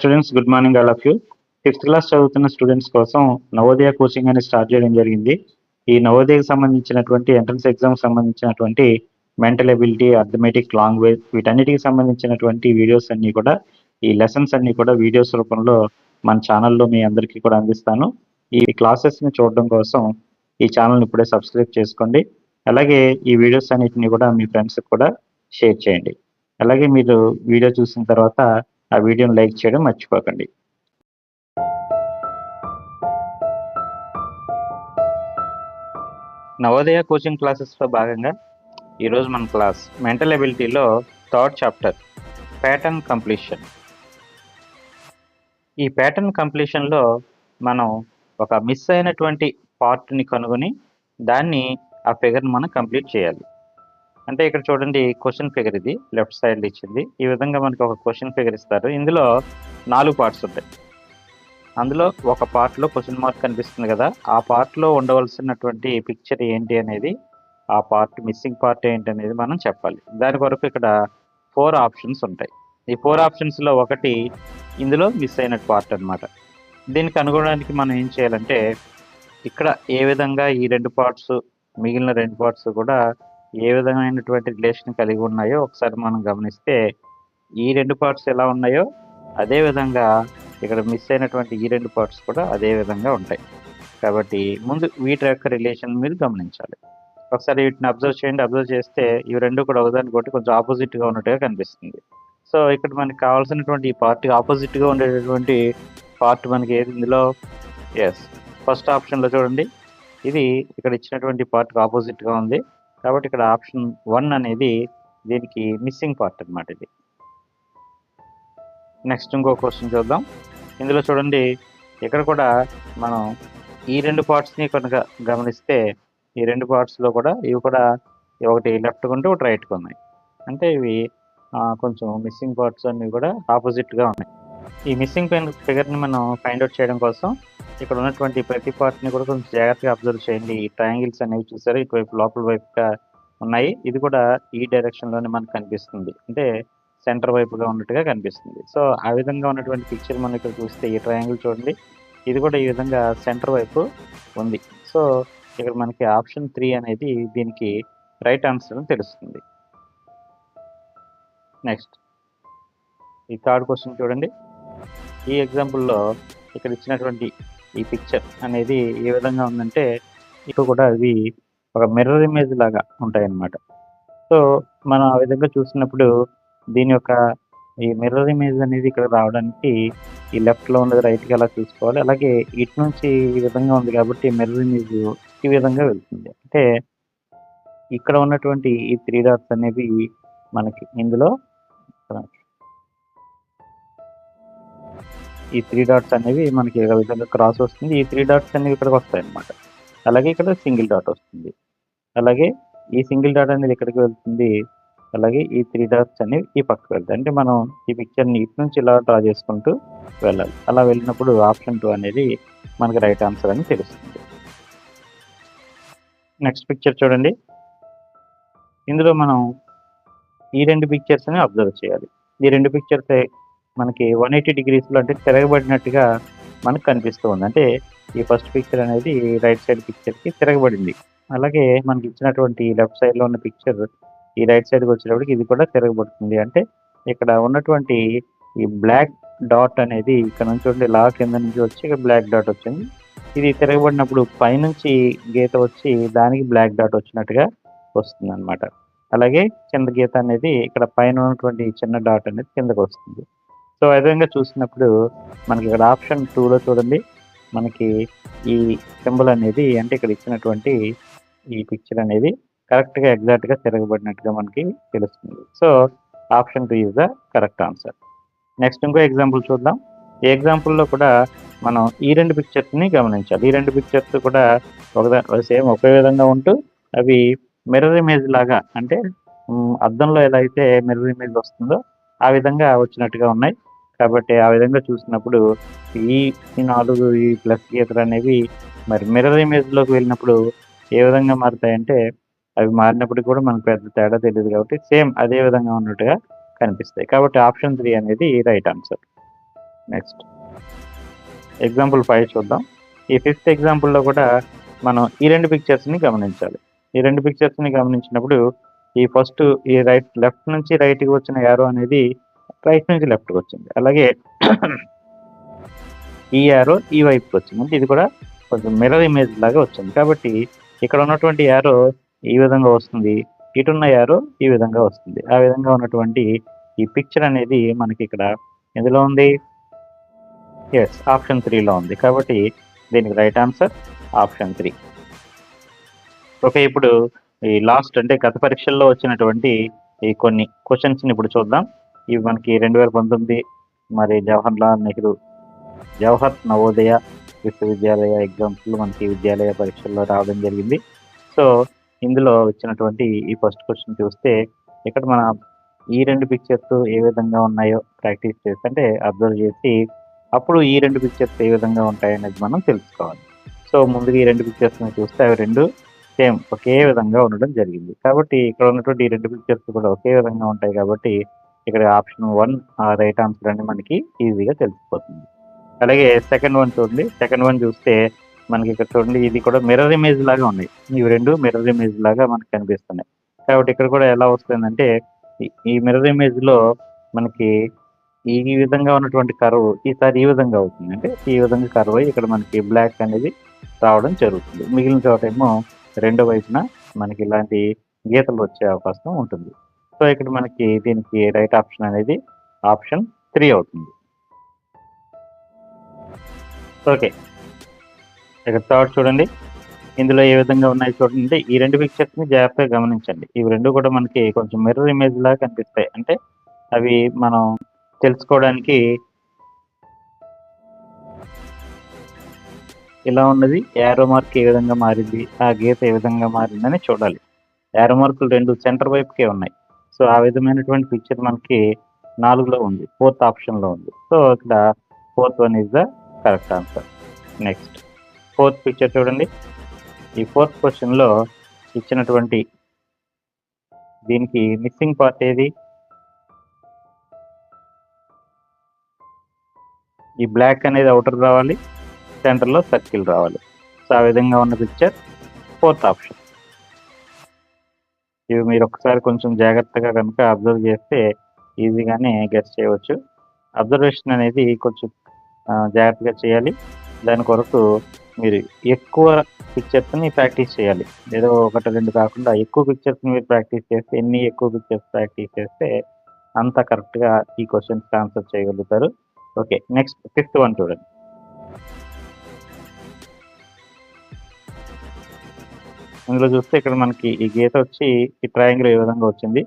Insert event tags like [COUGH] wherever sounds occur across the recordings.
Students good morning all of you fifth class చదువుతున్న students కోసం Navodaya coaching అని start చేయడం జరిగింది. ఈ నవోదయకు సంబంధించినటువంటి ఎంట్రన్స్ ఎగ్జామ్ సంబంధించినటువంటి మెంటల్ ఎబిలిటీ అథమెటిక్ లాంగ్వేజ్ వీటన్నిటికి సంబంధించినటువంటి వీడియోస్ అన్ని కూడా ఈ లెసన్స్ అన్ని కూడా వీడియోస్ రూపంలో మన ఛానల్లో మీ అందరికీ కూడా అందిస్తాను. ఈ క్లాసెస్ని చూడడం కోసం ఈ ఛానల్ని ఇప్పుడే సబ్స్క్రైబ్ చేసుకోండి. అలాగే ఈ వీడియోస్ అన్నిటిని కూడా మీ ఫ్రెండ్స్కి కూడా షేర్ చేయండి. అలాగే మీరు వీడియో చూసిన తర్వాత ఆ వీడియోని లైక్ చేయడం మర్చిపోకండి. నవోదయ కోచింగ్ క్లాసెస్లో భాగంగా ఈరోజు మన క్లాస్ మెంటల్ ఎబిలిటీలో థర్డ్ చాప్టర్ ప్యాటర్న్ కంప్లీషన్. ఈ ప్యాటర్న్ కంప్లీషన్లో మనం ఒక మిస్ అయినటువంటి పార్ట్ని కనుగొని దాన్ని ఆ ఫిగర్ని మనం కంప్లీట్ చేయాలి. అంటే ఇక్కడ చూడండి క్వశ్చన్ ఫిగర్ ఇది. లెఫ్ట్ సైడ్ ఇచ్చింది. ఈ విధంగా మనకి ఒక క్వశ్చన్ ఫిగర్ ఇస్తారు. ఇందులో నాలుగు పార్ట్స్ ఉంటాయి. అందులో ఒక పార్ట్లో క్వశ్చన్ మార్క్ కనిపిస్తుంది కదా. ఆ పార్ట్లో ఉండవలసినటువంటి పిక్చర్ ఏంటి అనేది ఆ పార్ట్ మిస్సింగ్ పార్ట్ ఏంటి అనేది మనం చెప్పాలి. దాని కొరకు ఇక్కడ ఫోర్ ఆప్షన్స్ ఉంటాయి. ఈ ఫోర్ ఆప్షన్స్లో ఒకటి ఇందులో మిస్ అయిన పార్ట్ అన్నమాట. దీనికి కనుగొనడానికి మనం ఏం చేయాలంటే ఇక్కడ ఏ విధంగా ఈ రెండు పార్ట్స్ మిగిలిన రెండు పార్ట్స్ కూడా ఏ విధమైనటువంటి రిలేషన్ కలిగి ఉన్నాయో ఒకసారి మనం గమనిస్తే ఈ రెండు పార్ట్స్ ఎలా ఉన్నాయో అదే విధంగా ఇక్కడ మిస్ అయినటువంటి ఈ రెండు పార్ట్స్ కూడా అదే విధంగా ఉంటాయి. కాబట్టి ముందు వీటి యొక్క రిలేషన్ మీరు గమనించాలి. ఒకసారి వీటిని అబ్జర్వ్ చేయండి. అబ్జర్వ్ చేస్తే ఇవి రెండు కూడా ఒకదానికొకటి కొంచెం ఆపోజిట్గా ఉన్నట్టుగా కనిపిస్తుంది. సో ఇక్కడ మనకి కావాల్సినటువంటి ఈ పార్ట్ ఆపోజిట్గా ఉండేటటువంటి పార్ట్ మనకి ఏది ఇందులో? ఎస్ ఫస్ట్ ఆప్షన్లో చూడండి. ఇది ఇక్కడ ఇచ్చినటువంటి పార్ట్ ఆపోజిట్గా ఉంది. కాబట్టి ఇక్కడ ఆప్షన్ వన్ అనేది దీనికి మిస్సింగ్ పార్ట్ అన్నమాట ఇది. నెక్స్ట్ ఇంకో క్వశ్చన్ చూద్దాం. ఇందులో చూడండి ఇక్కడ కూడా మనం ఈ రెండు పార్ట్స్ని కనుక గమనిస్తే ఈ రెండు పార్ట్స్లో కూడా ఇవి కూడా ఒకటి లెఫ్ట్ ఉంటే ఒకటి రైట్గా ఉన్నాయి. అంటే ఇవి కొంచెం మిస్సింగ్ పార్ట్స్ అన్ని కూడా ఆపోజిట్గా ఉన్నాయి. ఈ మిస్సింగ్ పెయిన్ ఫిగర్ని మనం ఫైండ్ అవుట్ చేయడం కోసం ఇక్కడ ఉన్నటువంటి ప్రతి పార్ట్ని కూడా కొంచెం జాగ్రత్తగా అబ్జర్వ్ చేయండి. ఈ ట్రయాంగిల్స్ అనేవి చూసారు? ఇటువైపు లోపల వైపుగా ఉన్నాయి. ఇది కూడా ఈ డైరెక్షన్లోనే మనకు కనిపిస్తుంది. అంటే సెంటర్ వైపుగా ఉన్నట్టుగా కనిపిస్తుంది. సో ఆ విధంగా ఉన్నటువంటి పిక్చర్ మనం ఇక్కడ చూస్తే ఈ ట్రయాంగిల్ చూడండి. ఇది కూడా ఈ విధంగా సెంటర్ వైపు ఉంది. సో ఇక్కడ మనకి ఆప్షన్ త్రీ అనేది దీనికి రైట్ ఆన్సర్ అని తెలుస్తుంది. నెక్స్ట్ ఈ థర్డ్ క్వశ్చన్ చూడండి. ఈ ఎగ్జాంపుల్లో ఇక్కడ ఇచ్చినటువంటి ఈ పిక్చర్ అనేది ఏ విధంగా ఉందంటే ఇప్పుడు కూడా అవి ఒక మిర్రర్ ఇమేజ్ లాగా ఉంటాయి అన్నమాట సో మనం ఆ విధంగా చూసినప్పుడు దీని యొక్క ఈ మిర్రర్ ఇమేజ్ అనేది ఇక్కడ రావడానికి ఈ లెఫ్ట్లో ఉన్నది రైట్కి అలా చూసుకోవాలి. అలాగే ఇటు నుంచి ఈ విధంగా ఉంది కాబట్టి మిర్రర్ ఇమేజ్ ఈ విధంగా వెళ్తుంది. అంటే ఇక్కడ ఉన్నటువంటి ఈ త్రీ డాట్స్ అనేవి మనకి ఇందులో ఈ త్రీ డాట్స్ అనేవి మనకి విధంగా క్రాస్ వస్తుంది? ఈ త్రీ డాట్స్ అనేవి ఇక్కడికి వస్తాయి అన్నమాట. అలాగే ఇక్కడ సింగిల్ డాట్ వస్తుంది. అలాగే ఈ సింగిల్ డాట్ అనేది ఇక్కడికి వెళ్తుంది? అలాగే ఈ త్రీ డాట్స్ అనేవి ఈ పక్కకు వెళ్తాయి. అంటే మనం ఈ పిక్చర్ని ఇటు నుంచి ఇలా డ్రా చేసుకుంటూ వెళ్ళాలి. అలా వెళ్ళినప్పుడు ఆప్షన్ టూ అనేది మనకి రైట్ ఆన్సర్ అని తెలుస్తుంది. నెక్స్ట్ పిక్చర్ చూడండి. ఇందులో మనం ఈ రెండు పిక్చర్స్ని అబ్జర్వ్ చేయాలి. ఈ రెండు పిక్చర్స్ మనకి వన్ ఎయిటీ డిగ్రీస్లో అంటే తిరగబడినట్టుగా మనకు కనిపిస్తూ ఉంది. అంటే ఈ ఫస్ట్ పిక్చర్ అనేది రైట్ సైడ్ పిక్చర్కి తిరగబడింది. అలాగే మనకి ఇచ్చినటువంటి లెఫ్ట్ సైడ్లో ఉన్న పిక్చర్ ఈ రైట్ సైడ్కి వచ్చేటప్పటికి ఇది కూడా తిరగబడుతుంది. అంటే ఇక్కడ ఉన్నటువంటి ఈ బ్లాక్ డాట్ అనేది ఇక్కడ నుంచి ఉండి లా కింద నుంచి వచ్చి ఇక్కడ బ్లాక్ డాట్ వచ్చింది. ఇది తిరగబడినప్పుడు పైనుంచి గీత వచ్చి దానికి బ్లాక్ డాట్ వచ్చినట్టుగా వస్తుంది అనమాట అలాగే కింద గీత అనేది ఇక్కడ పైన ఉన్నటువంటి చిన్న డాట్ అనేది కిందకు వస్తుంది. సో ఆ విధంగా చూసినప్పుడు మనకి ఇక్కడ ఆప్షన్ టూలో చూడండి. మనకి ఈ సింబల్ అనేది అంటే ఇక్కడ ఇచ్చినటువంటి ఈ పిక్చర్ అనేది కరెక్ట్గా ఎగ్జాక్ట్గా తిరగబడినట్టుగా మనకి తెలుస్తుంది. So option two is the correct answer next ఇంకో ఎగ్జాంపుల్ చూద్దాం. ఈ ఎగ్జాంపుల్లో కూడా మనం ఈ రెండు పిక్చర్స్ని గమనించాలి. ఈ రెండు పిక్చర్స్ కూడా ఒకదా సేమ్ ఒకే విధంగా ఉంటూ అవి మిర్రర్ ఇమేజ్ లాగా అంటే అద్దంలో ఎలా అయితే మిర్రర్ ఇమేజ్ వస్తుందో ఆ విధంగా వచ్చినట్టుగా ఉన్నాయి. కాబట్టి ఆ విధంగా చూసినప్పుడు ఈ నాలుగు ఈ ప్లస్ గీతలు అనేవి మరి మిర్రర్ ఇమేజ్లోకి వెళ్ళినప్పుడు ఏ విధంగా మారుతాయంటే అవి మారినప్పుడు కూడా మనకు పెద్ద తేడా తెలియదు కాబట్టి సేమ్ అదే విధంగా ఉన్నట్టుగా కనిపిస్తాయి. కాబట్టి ఆప్షన్ త్రీ అనేది right answer next example five చూద్దాం. ఈ ఫిఫ్త్ ఎగ్జాంపుల్లో కూడా మనం ఈ రెండు పిక్చర్స్ని గమనించాలి. ఈ రెండు పిక్చర్స్ని గమనించినప్పుడు ఈ ఫస్ట్ ఈ రైట్ లెఫ్ట్ నుంచి రైట్కి వచ్చిన యారో అనేది రైట్ నుంచి లెఫ్ట్కి వచ్చింది. అలాగే [CLEARS THROAT] ఈ యారో ఈ వైపుకి వచ్చింది. అంటే ఇది కూడా కొంచెం మిర్రర్ ఇమేజ్ లాగా వచ్చింది. కాబట్టి ఇక్కడ ఉన్నటువంటి యారో ఈ విధంగా వస్తుంది. ఇటున్న యారో ఈ విధంగా వస్తుంది. ఆ విధంగా ఉన్నటువంటి ఈ పిక్చర్ అనేది మనకి ఇక్కడ ఎందులో ఉంది? ఎస్ ఆప్షన్ త్రీలో ఉంది. కాబట్టి దీనికి right answer option three okay ఇప్పుడు ఈ లాస్ట్ అంటే గత పరీక్షల్లో వచ్చినటువంటి ఈ కొన్ని క్వశ్చన్స్ని ఇప్పుడు చూద్దాం. ఇవి మనకి రెండు వేల పంతొమ్మిది మరి జవహర్లాల్ నెహ్రూ జవహర్ నవోదయ విశ్వవిద్యాలయ ఎగ్జామ్స్లో మనకి విద్యాలయ పరీక్షల్లో రావడం జరిగింది. సో ఇందులో వచ్చినటువంటి ఈ ఫస్ట్ క్వశ్చన్ చూస్తే ఇక్కడ మన ఈ రెండు పిక్చర్స్ ఏ విధంగా ఉన్నాయో ప్రాక్టీస్ చేసి అంటే అబ్జర్వ్ చేసి అప్పుడు ఈ రెండు పిక్చర్స్ ఏ విధంగా ఉంటాయనేది మనం తెలుసుకోవాలి. సో ముందుగా ఈ రెండు పిక్చర్స్ని చూస్తే అవి రెండు సేమ్ ఒకే విధంగా ఉండడం జరిగింది. కాబట్టి ఇక్కడ ఉన్నటువంటి ఈ రెండు పిక్చర్స్ కూడా ఒకే విధంగా ఉంటాయి కాబట్టి ఇక్కడ ఆప్షన్ వన్ రైట్ ఆన్సర్ అని మనకి ఈజీగా తెలిసిపోతుంది. అలాగే సెకండ్ వన్ చూడండి. సెకండ్ వన్ చూస్తే మనకి ఇక్కడ చూడండి ఇది కూడా మిర్రర్ ఇమేజ్ లాగా ఉన్నాయి ఇవి రెండు మిర్రర్ ఇమేజ్ లాగా మనకి కనిపిస్తున్నాయి. కాబట్టి ఇక్కడ కూడా ఎలా వస్తుందంటే ఈ- ఈ మిర్రర్ ఇమేజ్లో మనకి ఈ ఈ విధంగా ఉన్నటువంటి కర్వ్ ఈసారి ఈ విధంగా అవుతుంది. అంటే ఈ విధంగా కర్వ్ అయ్యి ఇక్కడ మనకి బ్లాక్ అనేది రావడం జరుగుతుంది. మిగిలిన చోట ఏమో రెండో వైపున మనకి ఇలాంటి గీతలు వచ్చే అవకాశం ఉంటుంది. సో ఇక్కడ మనకి దీనికి రైట్ ఆప్షన్ అనేది ఆప్షన్ త్రీ అవుతుంది. ఓకే. ఇక్కడ థర్డ్ చూడండి. ఇందులో ఏ విధంగా ఉన్నాయి చూడండి. ఈ రెండు పిక్చర్స్ని జాగ్రత్తగా గమనించండి. ఇవి రెండు కూడా మనకి కొంచెం మిర్రర్ ఇమేజ్ లాగా కనిపిస్తాయి. అంటే అవి మనం తెలుసుకోవడానికి ఇలా ఉన్నది. యారో మార్క్ ఏ విధంగా మారింది? ఆ గీత ఏ విధంగా మారిందని చూడాలి. యారో మార్కులు రెండు సెంటర్ వైపుకే ఉన్నాయి. సో ఆ విధమైనటువంటి పిక్చర్ మనకి నాలుగులో ఉంది. ఫోర్త్ ఆప్షన్లో ఉంది. సో ఇక్కడ fourth one is the correct answer next fourth picture చూడండి. ఈ ఫోర్త్ క్వశ్చన్లో ఇచ్చినటువంటి దీనికి మిస్సింగ్ పార్ట్ ఏది? ఈ బ్లాక్ అనేది అవుటర్ రావాలి. సెంటర్లో సర్కిల్ రావాలి. సో ఆ విధంగా ఉన్న పిక్చర్ ఫోర్త్ ఆప్షన్ ఇవి మీరు ఒకసారి కొంచెం జాగ్రత్తగా కనుక అబ్జర్వ్ చేస్తే ఈజీగానే గెస్ట్ చేయవచ్చు. అబ్జర్వేషన్ అనేది కొంచెం జాగ్రత్తగా చేయాలి. దాని కొరకు మీరు ఎక్కువ పిక్చర్స్ని ప్రాక్టీస్ చేయాలి. ఏదో ఒకటి రెండు కాకుండా ఎక్కువ పిక్చర్స్ని మీరు ప్రాక్టీస్ చేస్తే ఎన్ని ఎక్కువ పిక్చర్స్ ప్రాక్టీస్ చేస్తే అంత కరెక్ట్గా ఈ క్వశ్చన్స్ ఆన్సర్ చేయగలుగుతారు. ఓకే నెక్స్ట్ ఫిఫ్త్ వన్ చూడండి. ఇందులో చూస్తే ఇక్కడ మనకి ఈ గీత వచ్చి ఈ ట్రయాంగిల్ ఏ విధంగా వచ్చింది.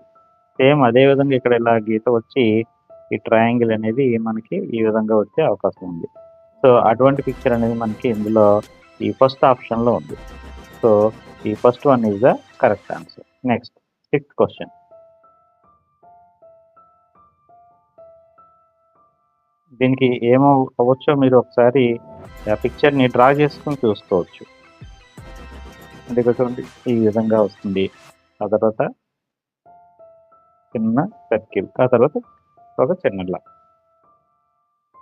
సేమ్ అదే విధంగా ఇక్కడ ఇలా గీత వచ్చి ఈ ట్రయాంగిల్ అనేది మనకి ఈ విధంగా వచ్చే అవకాశం ఉంది. సో అటువంటి పిక్చర్ అనేది మనకి ఇందులో ఈ ఫస్ట్ ఆప్షన్లో ఉంది. సో ఈ first one is the correct answer next sixth question దీనికి ఏమో అవ్వచ్చో మీరు ఒకసారి ఆ పిక్చర్ని డ్రా చేసుకుని చూసుకోవచ్చు. అంటే చూడండి ఈ విధంగా వస్తుంది. ఆ తర్వాత చిన్న సర్కిల్ ఆ తర్వాత ఒక చిన్న లా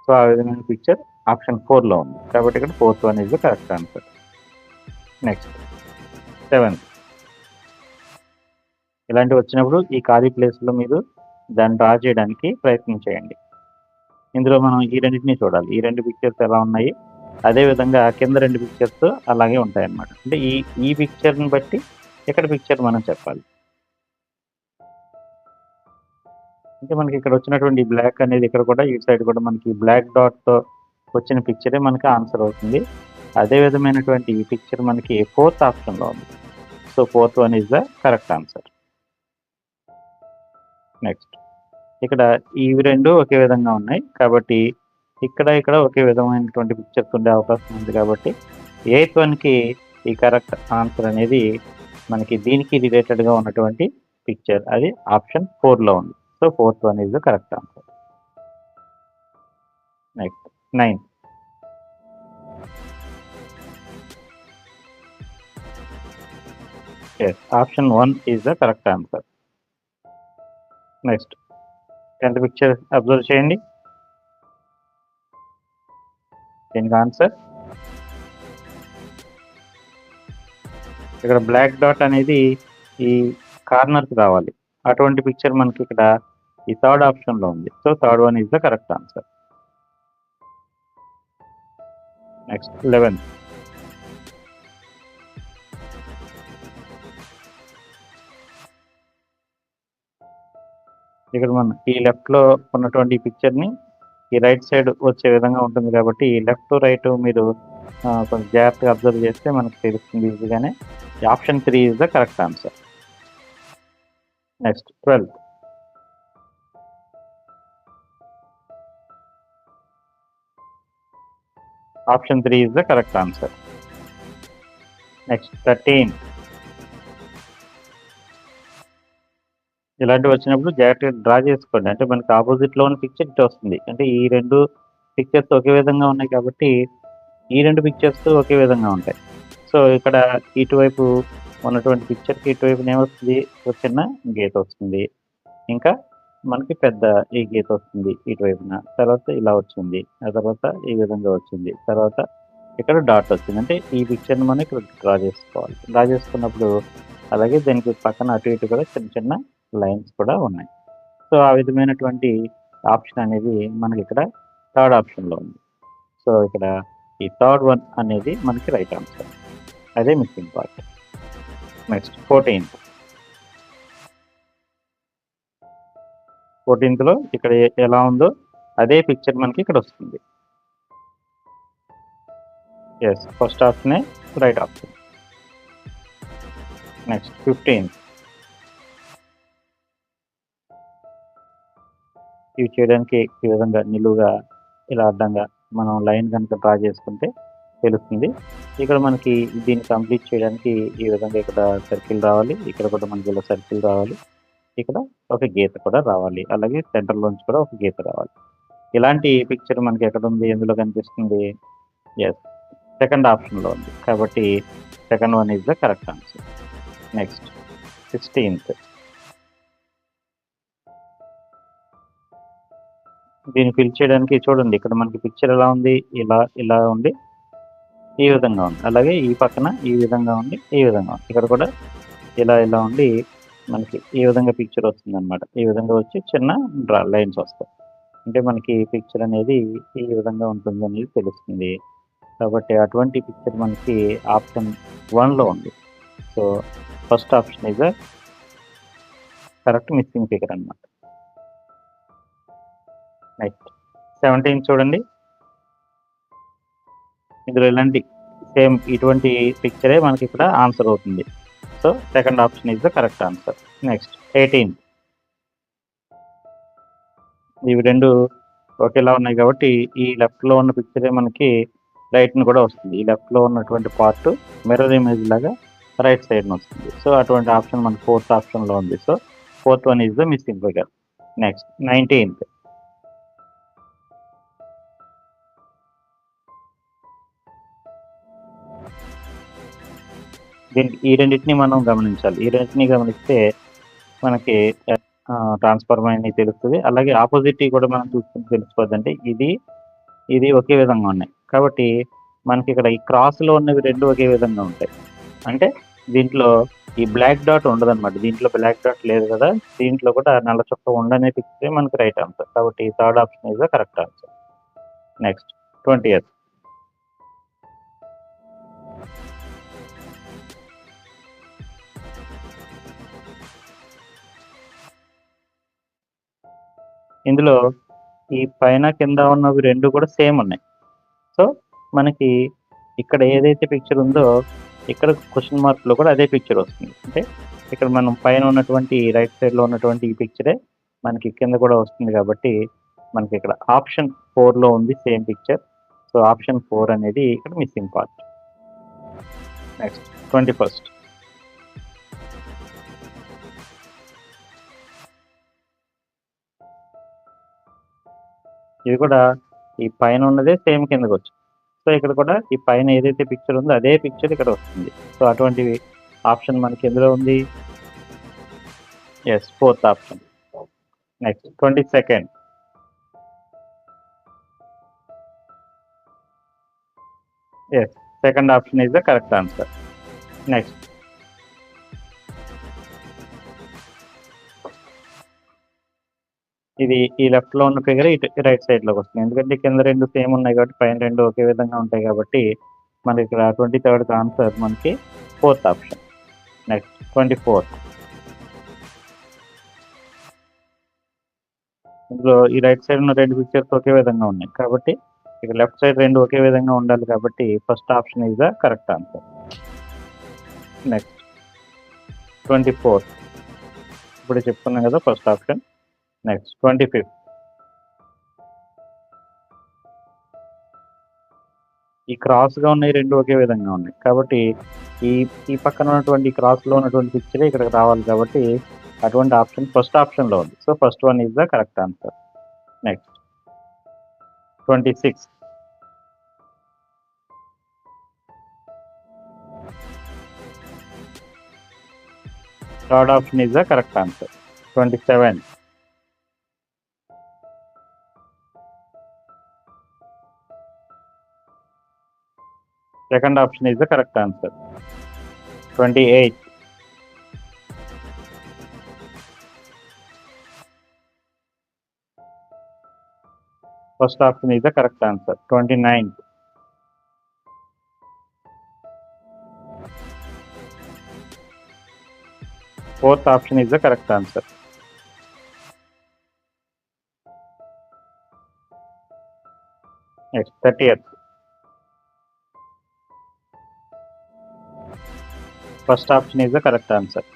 సో ఆ విధమైన పిక్చర్ ఆప్షన్ ఫోర్లో ఉంది. కాబట్టి ఇక్కడ fourth one is the correct answer next seventh ఇలాంటివి వచ్చినప్పుడు ఈ ఖాళీ ప్లేస్లో మీరు దాన్ని డ్రా చేయడానికి ప్రయత్నం చేయండి. ఇందులో మనం ఈ రెండింటిని చూడాలి. ఈ రెండు పిక్చర్స్ ఎలా ఉన్నాయి? అదే విధంగా కింద రెండు పిక్చర్స్ అలాగే ఉంటాయి అన్నమాట అంటే ఈ ఈ పిక్చర్ని బట్టి ఇక్కడ పిక్చర్ మనం చెప్పాలి? అంటే మనకి ఇక్కడ వచ్చినటువంటి బ్లాక్ అనేది ఇక్కడ కూడా ఈ సైడ్ కూడా మనకి బ్లాక్ డాట్తో వచ్చిన పిక్చరే మనకి ఆన్సర్ అవుతుంది. అదే విధమైనటువంటి ఈ పిక్చర్ మనకి ఫోర్త్ ఆప్షన్లో ఉంది. So fourth one is the correct answer next ఇక్కడ ఇవి రెండు ఒకే విధంగా ఉన్నాయి. కాబట్టి ఇక్కడ ఇక్కడ ఒకే విధమైనటువంటి పిక్చర్స్ ఉండే అవకాశం ఉంది కాబట్టి ఎయిత్ వన్కి ఈ కరెక్ట్ ఆన్సర్ అనేది మనకి దీనికి రిలేటెడ్గా ఉన్నటువంటి పిక్చర్. అది ఆప్షన్ ఫోర్లో ఉంది. So fourth one is the correct answer. Next nine. Option one is the correct answer. Next. Tenth picture observe చేయండి. దీనికి ఆన్సర్ ఇక్కడ బ్లాక్ డాట్ అనేది ఈ కార్నర్కి రావాలి. అటువంటి పిక్చర్ మనకి ఇక్కడ ఈ థర్డ్ ఆప్షన్లో ఉంది. So third one is the correct answer next eleven ఇక్కడ మనం ఈ లెఫ్ట్లో ఉన్నటువంటి పిక్చర్ని ఈ రైట్ సైడ్ వచ్చే విధంగా ఉంటుంది కాబట్టి ఈ లెఫ్ట్ రైట్ మీరు కొంచెం జాగ్రత్తగా అబ్జర్వ్ చేస్తే మనకు తెలుస్తుంది ఈజీగానే. Option three is the correct answer. Next twelfth. Option three is the correct answer. Next thirteenth ఇలాంటివి వచ్చినప్పుడు జాగ్రత్తగా డ్రా చేసుకోండి. అంటే మనకి ఆపోజిట్లో ఉన్న పిక్చర్ ఇటు వస్తుంది. అంటే ఈ రెండు పిక్చర్స్ ఒకే విధంగా ఉన్నాయి కాబట్టి ఈ రెండు పిక్చర్స్ ఒకే విధంగా ఉంటాయి. సో ఇక్కడ ఇటువైపు ఉన్నటువంటి పిక్చర్కి ఇటువైపు ఏమొస్తుంది ఒక చిన్న గీత వస్తుంది. ఇంకా మనకి పెద్ద ఈ గీత వస్తుంది ఇటువైపున. తర్వాత ఇలా వచ్చింది. ఆ తర్వాత ఈ విధంగా వచ్చింది. తర్వాత ఇక్కడ డాట్ వచ్చింది. అంటే ఈ పిక్చర్ని మనం ఇక్కడ డ్రా చేసుకోవాలి. డ్రా చేసుకున్నప్పుడు అలాగే దీనికి పక్కన అటు ఇటు కూడా చిన్న చిన్న లైన్స్ కూడా ఉన్నాయి. సో ఆ విధమైనటువంటి ఆప్షన్ అనేది మనకి ఇక్కడ థర్డ్ ఆప్షన్లో ఉంది. సో ఇక్కడ ఈ థర్డ్ వన్ అనేది మనకి రైట్ ఆన్సర్. అదే మిస్సింగ్ పార్ట్ నెక్స్ట్ ఫోర్టీన్త్. ఫోర్టీన్త్లో ఇక్కడ ఎలా ఉందో అదే పిక్చర్ మనకి ఇక్కడ వస్తుంది. ఎస్ ఫస్ట్ ఆప్షనే రైట్ ఆప్షన్ నెక్స్ట్ ఫిఫ్టీన్త్ ఇవి చేయడానికి ఈ విధంగా నిలువుగా ఇలా అడ్డంగా మనం లైన్ కనుక డ్రా చేసుకుంటే తెలుస్తుంది. ఇక్కడ మనకి దీన్ని కంప్లీట్ చేయడానికి ఈ విధంగా ఇక్కడ సర్కిల్ రావాలి. ఇక్కడ కూడా మనకి ఇలా సర్కిల్ రావాలి. ఇక్కడ ఒక గీత కూడా రావాలి. అలాగే సెంటర్ లోంచి కూడా ఒక గీత రావాలి. ఇలాంటి పిక్చర్ మనకి ఎక్కడ ఉంది? ఎందులో కనిపిస్తుంది? ఎస్ సెకండ్ ఆప్షన్లో ఉంది. కాబట్టి second one is the correct answer next sixteenth దీన్ని ఫిల్ చేయడానికి చూడండి. ఇక్కడ మనకి పిక్చర్ ఎలా ఉంది? ఇలా ఇలా ఉంది. ఈ విధంగా ఉంది. అలాగే ఈ పక్కన ఈ విధంగా ఉంది ఈ విధంగా ఉంది. ఇక్కడ కూడా ఇలా ఇలా ఉండి మనకి ఈ విధంగా పిక్చర్ వస్తుంది అనమాట ఈ విధంగా వచ్చి చిన్న డ్రా లైన్స్ వస్తాయి. అంటే మనకి పిక్చర్ అనేది ఈ విధంగా ఉంటుంది అనేది తెలుస్తుంది. కాబట్టి అటువంటి పిక్చర్ మనకి ఆప్షన్ వన్లో ఉంది. So first option is correct missing figure అన్నమాట. నెక్స్ట్ సెవెంటీన్ చూడండి. ఇందులో ఇలాంటి సేమ్ ఇటువంటి పిక్చరే మనకి ఇక్కడ ఆన్సర్ అవుతుంది. So second option is the correct answer next eighteen ఇవి రెండు ఒకేలా ఉన్నాయి కాబట్టి ఈ లెఫ్ట్లో ఉన్న పిక్చరే మనకి రైట్ని కూడా వస్తుంది. ఈ లెఫ్ట్లో ఉన్నటువంటి పార్ట్ మిర్రర్ ఇమేజ్ లాగా రైట్ సైడ్ వస్తుంది. సో అటువంటి ఆప్షన్ మనకి ఫోర్త్ ఆప్షన్లో ఉంది. So fourth one is the missing figure next nineteenth దీనికి ఈ రెండింటిని మనం గమనించాలి. ఈ రెండింటిని గమనిస్తే మనకి ట్రాన్స్ఫర్మ్ అనేది తెలుస్తుంది. అలాగే ఆపోజిట్ కూడా మనం చూసుకుని తెలిసిపోద్ది అంటే ఇది ఇది ఒకే విధంగా ఉన్నాయి. కాబట్టి మనకి ఇక్కడ ఈ క్రాస్లో ఉన్నవి రెండు ఒకే విధంగా ఉంటాయి. అంటే దీంట్లో ఈ బ్లాక్ డాట్ ఉండదు అనమాట దీంట్లో బ్లాక్ డాట్ లేదు కదా. దీంట్లో కూడా నల్ల చుక్క ఉండనే పిక్చర్ మనకి రైట్ ఆన్సర్ కాబట్టి third option is the correct answer next twenty years ఇందులో ఈ పైన కింద ఉన్నవి రెండు కూడా సేమ్ ఉన్నాయి. సో మనకి ఇక్కడ ఏదైతే పిక్చర్ ఉందో ఇక్కడ క్వశ్చన్ మార్క్లో కూడా అదే పిక్చర్ వస్తుంది. అంటే ఇక్కడ మనం పైన ఉన్నటువంటి రైట్ సైడ్లో ఉన్నటువంటి ఈ పిక్చరే మనకి కింద కూడా వస్తుంది కాబట్టి మనకి ఇక్కడ ఆప్షన్ ఫోర్లో ఉంది same picture so option four అనేది ఇక్కడ missing part next twenty first ఇది కూడా ఈ పైన ఉన్నదే సేమ్ కిందకి వచ్చు. సో ఇక్కడ కూడా ఈ పైన ఏదైతే పిక్చర్ ఉందో అదే పిక్చర్ ఇక్కడ వస్తుంది. సో అటువంటి ఆప్షన్ మనకి ఎందులో ఉంది. Yes fourth option next twenty second yes second option is the correct answer next ఇది ఈ లెఫ్ట్లో ఉన్న ఫిగర్ ఇటు రైట్ సైడ్లోకి వస్తుంది. ఎందుకంటే కింద రెండు సేమ్ ఉన్నాయి కాబట్టి పైన రెండు ఒకే విధంగా ఉంటాయి కాబట్టి మనకి ఇక్కడ ట్వంటీ థర్డ్ ఆన్సర్ మనకి fourth option next twenty fourth ఇందులో ఈ రైట్ సైడ్ ఉన్న రెండు పిక్చర్స్ ఒకే విధంగా ఉన్నాయి కాబట్టి ఇక లెఫ్ట్ సైడ్ రెండు ఒకే విధంగా ఉండాలి కాబట్టి first option is the correct answer next twenty fourth ఇప్పుడు చెప్తున్నాం కదా first option next twenty fifth. ఈ క్రాస్గా ఉన్నాయి రెండు ఒకే విధంగా ఉన్నాయి. కాబట్టి ఈ ఈ పక్కన ఉన్నటువంటి క్రాస్లో ఉన్నటువంటి పిక్చర్ ఇక్కడికి రావాలి కాబట్టి అటువంటి ఆప్షన్ ఫస్ట్ ఆప్షన్లో ఉంది. So first one is the correct answer. Next. Twenty six. Third option is the correct answer. Twenty seven. Second option is the correct answer. 28. First option is the correct answer. 29. Fourth option is the correct answer. Next, 30th. First option is the correct answer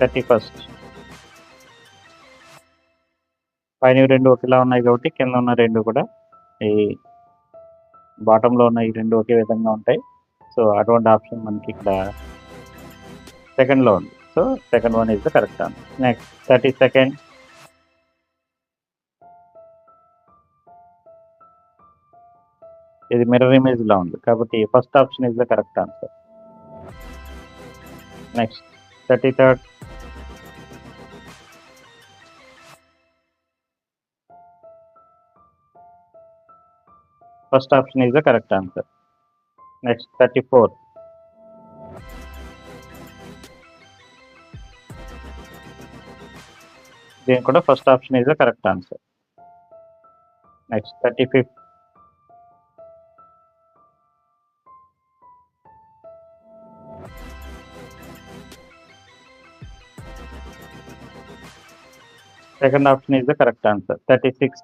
thirty first పైన రెండు ఒకేలా ఉన్నాయి కాబట్టి కింద ఉన్న రెండు కూడా ఈ బాటంలో ఉన్న ఈ రెండు ఒకే విధంగా ఉంటాయి. సో అటువంటి ఆప్షన్ మనకి ఇక్కడ సెకండ్లో ఉంది. So second one is the correct answer next thirty second ఇది మిర్రర్ ఇమేజ్లో ఉంది. కాబట్టి first option is the correct answer next thirty third First option is the correct answer. Next, 34. Then, first option is the correct answer. Next, 35. Second option is the correct answer. 36.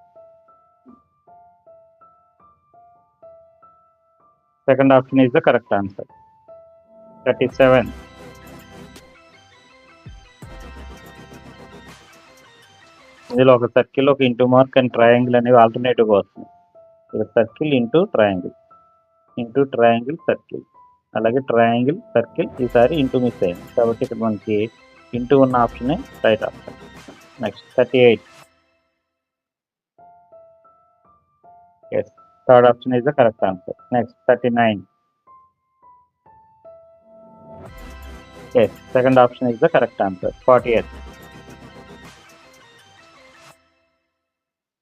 Second option is the correct answer. 37. ఇందులో ఒక circle ఒక into mark and triangle అనేవి ఆల్టర్నేటివ్గా వస్తుంది circle into triangle into triangle circle అలాగే triangle circle ఈసారి into miss అయింది కాబట్టి ఇక్కడ మనకి ఇంటూ ఉన్న ఆప్షనే right option next thirty eight yes third option is the correct answer next thirty nine yes second option is the correct answer forty eight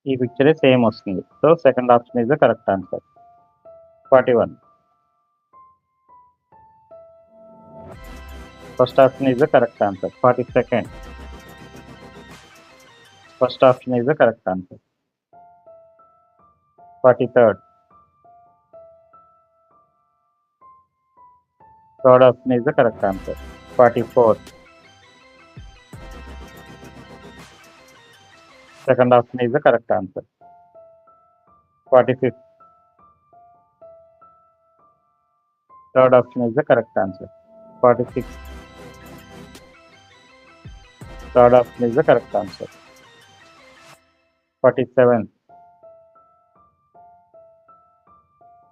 ఈ పిక్చరే same వస్తుంది. So second option is the correct answer forty one first option is the correct answer forty second first option is the correct answer forty third third option is the correct answer forty fourth second option is the correct answer forty fifth third option is the correct answer forty six third option 47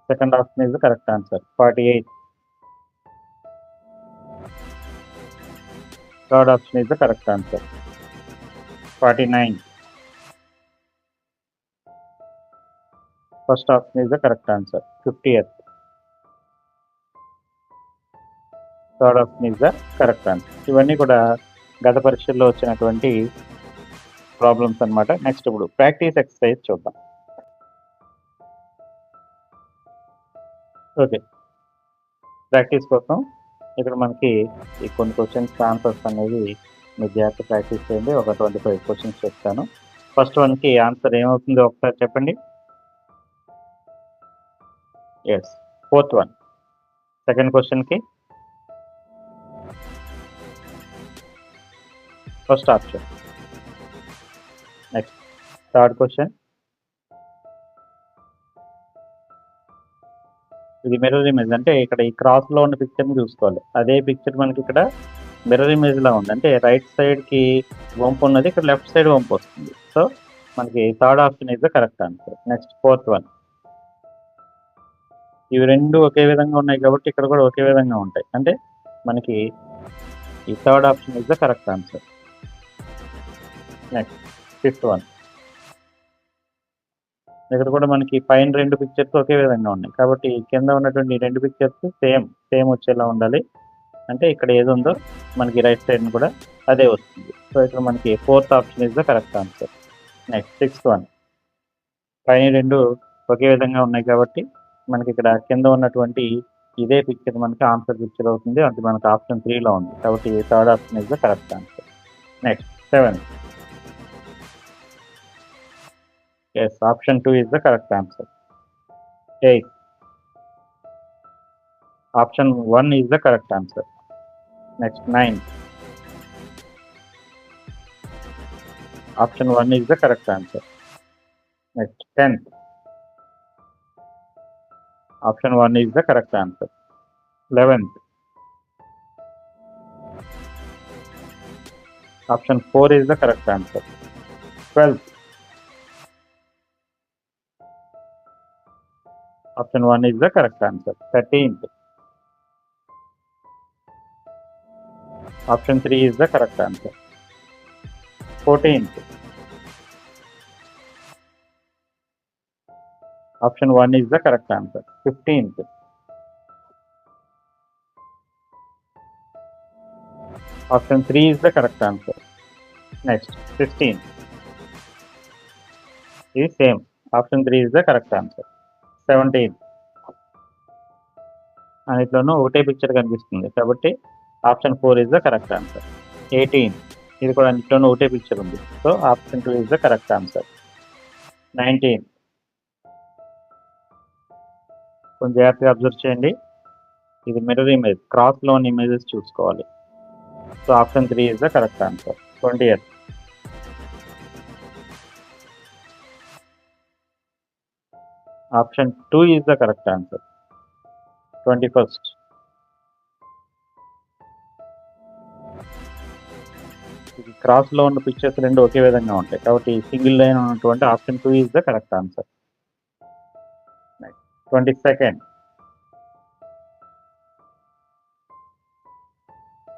second option is the correct answer 48 third option is the correct answer 49 first option is the correct answer 50th third option is the correct answer ఇవన్నీ కూడా గత పరీక్షల్లో వచ్చినటువంటి problems అనమాట next ఇప్పుడు practice exercise చూద్దాం. Okay practice కోసం ఇక్కడ మనకి ఈ కొన్ని క్వశ్చన్స్ ఆన్సర్స్ అనేవి మీరు జాగ్రత్త ప్రాక్టీస్ చేయండి. ఒక ట్వంటీ ఫైవ్ క్వశ్చన్స్ చెప్తాను. ఫస్ట్ వన్కి ఆన్సర్ ఏమవుతుందో ఒకసారి చెప్పండి. ఎస్ ఫోర్త్ వన్ సెకండ్ క్వశ్చన్కి ఫస్ట్ ఆప్షన్ థర్డ్ క్వశ్చన్ ఇది మిర్రర్ ఇమేజ్ అంటే ఇక్కడ ఈ క్రాస్లో ఉన్న పిక్చర్ని చూసుకోవాలి. అదే పిక్చర్ మనకి ఇక్కడ మిర్రర్ ఇమేజ్ లా ఉంది. అంటే రైట్ సైడ్కి వంపు ఉన్నది ఇక్కడ లెఫ్ట్ సైడ్ వంపు వస్తుంది. సో మనకి third option is the correct answer next fourth one ఇవి రెండు ఒకే విధంగా ఉన్నాయి కాబట్టి ఇక్కడ కూడా ఒకే విధంగా ఉంటాయి. అంటే మనకి ఈ third option is the correct answer next fifth one ఇక్కడ కూడా మనకి పైన రెండు పిక్చర్స్ ఒకే విధంగా ఉన్నాయి. కాబట్టి కింద ఉన్నటువంటి రెండు పిక్చర్స్ సేమ్ సేమ్ వచ్చేలా ఉండాలి. అంటే ఇక్కడ ఏది ఉందో మనకి రైట్ సైడ్ కూడా అదే వస్తుంది. సో ఇక్కడ మనకి fourth option is the correct answer next sixth one పైన రెండు ఒకే విధంగా ఉన్నాయి కాబట్టి మనకి ఇక్కడ కింద ఉన్నటువంటి ఇదే పిక్చర్ మనకి ఆన్సర్ పిక్చర్ అవుతుంది. అది మనకి ఆప్షన్ త్రీలో ఉంది. కాబట్టి third option is the correct answer next seven Yes, option 2 is the correct answer. 8. Option 1 is the correct answer. Next, 9. Option 1 is the correct answer. Next, 10. Option 1 is the correct answer. 11th. Option 4 is the correct answer. 12th. Option 1 is the correct answer. 13th. Option 3 is the correct answer. 14th. Option 1 is the correct answer. 15th. Option 3 is the correct answer. Next, 15 Is same. Option 3 is the correct answer. Seventeen. అన్నిట్లోనూ ఒకటే picture కనిపిస్తుంది. కాబట్టి option four is the correct answer eighteen ఇది కూడా అన్నిట్లోనూ ఒకటే picture ఉంది. So option two is the correct answer nineteen కొంచెం జాగ్రత్తగా అబ్జర్వ్ చేయండి. ఇది మిర్రర్ ఇమేజ్ క్రాస్లోని ఇమేజెస్ చూసుకోవాలి. So option three is the correct answer twenty years option two is the correct answer. Twenty first. క్రాస్లో ఉన్న పిక్చర్స్ రెండు ఒకే విధంగా ఉంటాయి. కాబట్టి సింగిల్ లైన్ ఉన్నటువంటి option two is the correct answer. Twenty second.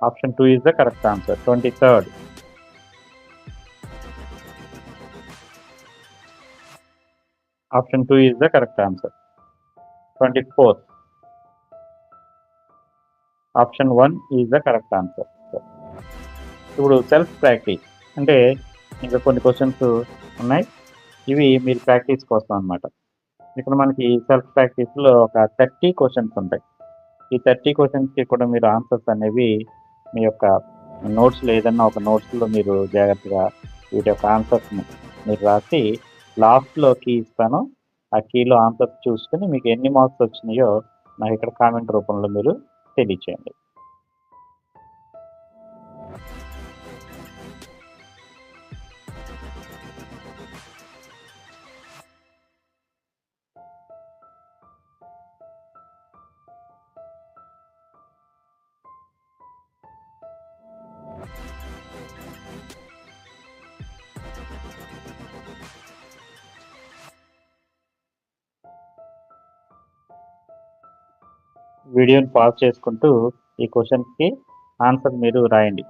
Option two is the correct answer. Twenty third. Option two is the correct answer. Twenty fourth option one is the correct answer. ఇప్పుడు self practice. అంటే ఇంకా కొన్ని questions ఉన్నాయి. ఇవి మీరు practice కోసం అనమాట ఇక్కడ మనకి సెల్ఫ్ ప్రాక్టీస్లో ఒక థర్టీ క్వశ్చన్స్ ఉంటాయి. ఈ థర్టీ క్వశ్చన్స్కి కూడా మీరు ఆన్సర్స్ అనేవి మీ యొక్క నోట్స్లో ఏదన్నా ఒక నోట్స్లో మీరు జాగ్రత్తగా వీటి యొక్క ఆన్సర్స్ని మీరు రాసి లాస్ట్లో కీ ఇస్తాను. ఆ కీలో ఆన్సర్స్ చూసుకుని మీకు ఎన్ని మార్క్స్ వచ్చినాయో నాకు ఇక్కడ కామెంట్ రూపంలో మీరు తెలియచేయండి. వీడియోని పాజ్ చేసుకుంటూ ఈ క్వశ్చన్కి ఆన్సర్ మీరు రాయండి.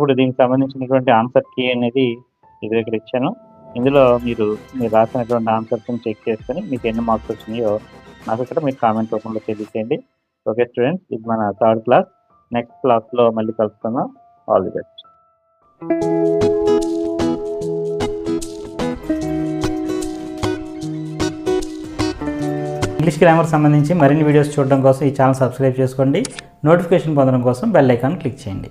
ఇప్పుడు దీనికి సంబంధించినటువంటి ఆన్సర్ కీ అనేది ఇది ఇక్కడ ఇచ్చాను. ఇందులో మీరు మీరు రాసినటువంటి ఆన్సర్స్ని చెక్ చేసుకుని మీకు ఎన్ని మార్క్స్ వచ్చినాయో నాకు ఇక్కడ మీరు కామెంట్ రూపంలో తెలియచేయండి. ఓకే స్టూడెంట్స్ ఇది మన థర్డ్ క్లాస్ నెక్స్ట్ క్లాస్లో మళ్ళీ కలుసుకుందాం. All the best English grammar సంబంధించి మరిన్ని వీడియోస్ చూడడం కోసం ఈ ఛానల్ సబ్స్క్రైబ్ చేసుకోండి. నోటిఫికేషన్ పొందడం కోసం బెల్ ఐకాన్ క్లిక్ చేయండి.